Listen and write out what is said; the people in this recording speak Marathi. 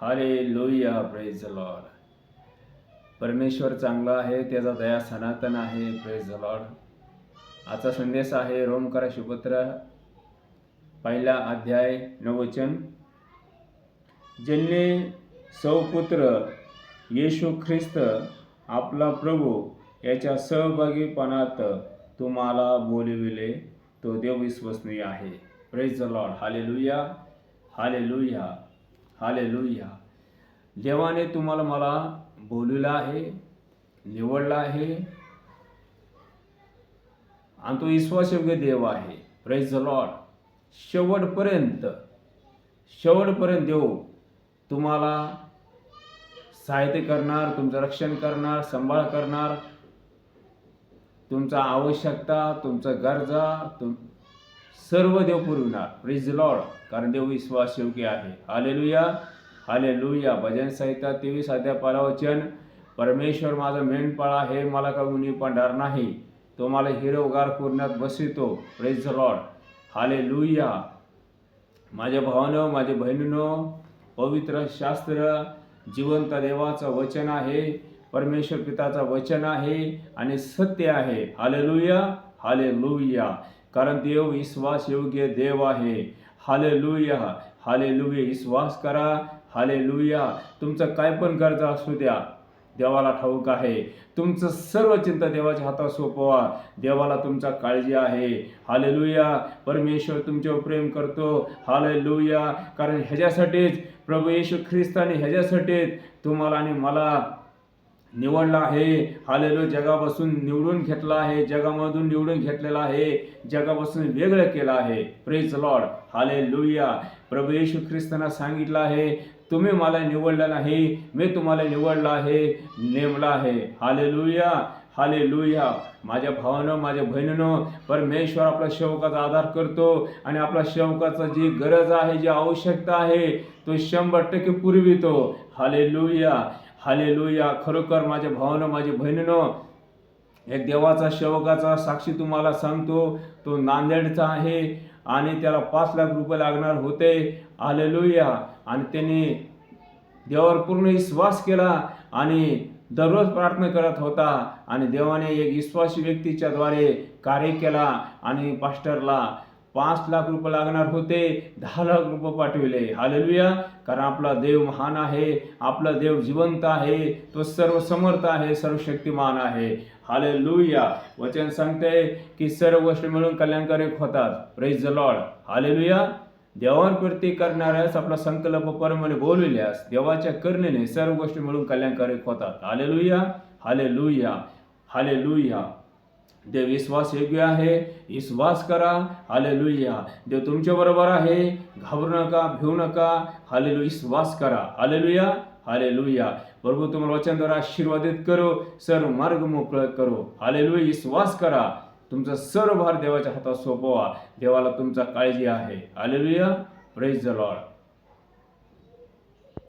हाले लोहिया प्रेज लॉर्ड परमेश्वर चांगला आहे त्याचा दया सनातन आहे प्रेज लॉर्ड आजचा संदेश आहे रोमकार शुभत्र पहिला अध्याय नवचन ज्यांनी सौपुत्र येशू ख्रिस्त आपला प्रभू याच्या सहभागीपणात तुम्हाला बोलविले तो देव विश्वसनीय आहे. प्रेज द लॉर्ड हाले लुया हाले लुया हाले लोहिया देवाने तुम्हाला मला बोलविलं आहे निवडलं आहे. आणि तो विश्वासयोग्य देव आहे. प्रेज द लॉर्ड शेवटपर्यंत शेवटपर्यंत देव तुम्हाला सहाय्य करणार तुमचं रक्षण करणार सांभाळ करणार. तुमचा आवश्यकता तुमचं गरजा तुम सर्व देव पुरविणार प्रिज लॉर्ड कारण देव विश्वास योग्य आहे. हालेलुया हालेलुया भजन संहिता तेवीस अध्याय पालावचन परमेश्वर माझा मेंढपाळ आहे मला का उणी पडणार नाही. तो मला हिरवगार पूर्णात बसवितो. प्रेज लॉर्ड हालेलुया माझ्या भावानं माझ्या बहिणीनं पवित्र शास्त्र जिवंत देवाचं वचन आहे. परमेश्वर पिताचं वचन आहे आणि सत्य आहे. हालेलुया हालेलुया कारण देव विश्वास योग्य देव आहे. हाले लुया हाले लुया विश्वास करा. हाले लुया तुमचं काय पण गरज असू द्या. देवाला ठाऊक आहे. तुमचं सर्व चिंता देवाच्या हातात सोपवा. देवाला तुमचा काळजी आहे. हालेलुया. परमेश्वर तुमच्यावर प्रेम करतो. हालेलुया. कारण ह्याच्यासाठीच प्रभू येशू ख्रिस्ताने ह्याच्यासाठीच तुम्हाला आणि मला निवडला आहे. हालेलो जगापासून निवडून घेतला आहे. जगामधून निवडून घेतलेला आहे. जगापासून वेगळं केलं आहे. प्रेज लॉर्ड हाले लुया प्रभू येशू ख्रिस्तांना सांगितलं आहे तुम्ही मला निवडलं नाही मी तुम्हाला निवडलं आहे नेमला आहे. हाले लुया हाले लुया माझ्या भावानं माझ्या बहिणीनं परमेश्वर आपल्या शेवकाचा आधार करतो आणि आपल्या शेवकाचा जी गरज आहे जी आवश्यकता आहे तो शंभर टक्के पुरवितो. हाले लुया हाले लोया खरोखर माझ्या भावानं माझ्या बहिणीनं एक देवाचा शेवकाचा साक्षी तुम्हाला सांगतो तो नांदेडचा आहे आणि त्याला पाच लाख रुपये लागणार होते. आले लोया आणि त्याने देवावर पूर्ण विश्वास केला आणि दररोज प्रार्थना करत होता आणि देवाने एक विश्वासी व्यक्तीच्या द्वारे कार्य केला आणि पास्टरला पाच लाख रुपये लागणार होते दहा लाख रुपये पाठविले. हालेलुया कारण आपला देव महान आहे आपला देव जिवंत आहे तो सर्व समर्थ आहे सर्व शक्तिमान आहे. हालेलुया वचन सांगते की सर्व गोष्टी मिळून कल्याणकारक होतात. प्रेज द लॉर्ड हालेलुया देवावर प्रती करणाऱ्यास आपला संकल्प परमने बोलविल्यास देवाच्या करणेने सर्व गोष्टी मिळून कल्याणकारक होतात. हालेलुया हालेलुया हालेलुया देव विश्वास योग्य आहे विश्वास करा. हालेलुया देव तुमच्या बरोबर आहे. घाबरू नका भिवू नका. हाले विश्वास करा. हालेलुया हालेलुया प्रभू तुम्हाला वचनद्वारा आशीर्वादित करो. सर्व मार्ग मोकळ करो. हाले विश्वास करा. तुमचा सर्व भार देवाच्या हातात सोपवा. देवाला तुमचा काळजी आहे. Hallelujah praise the Lord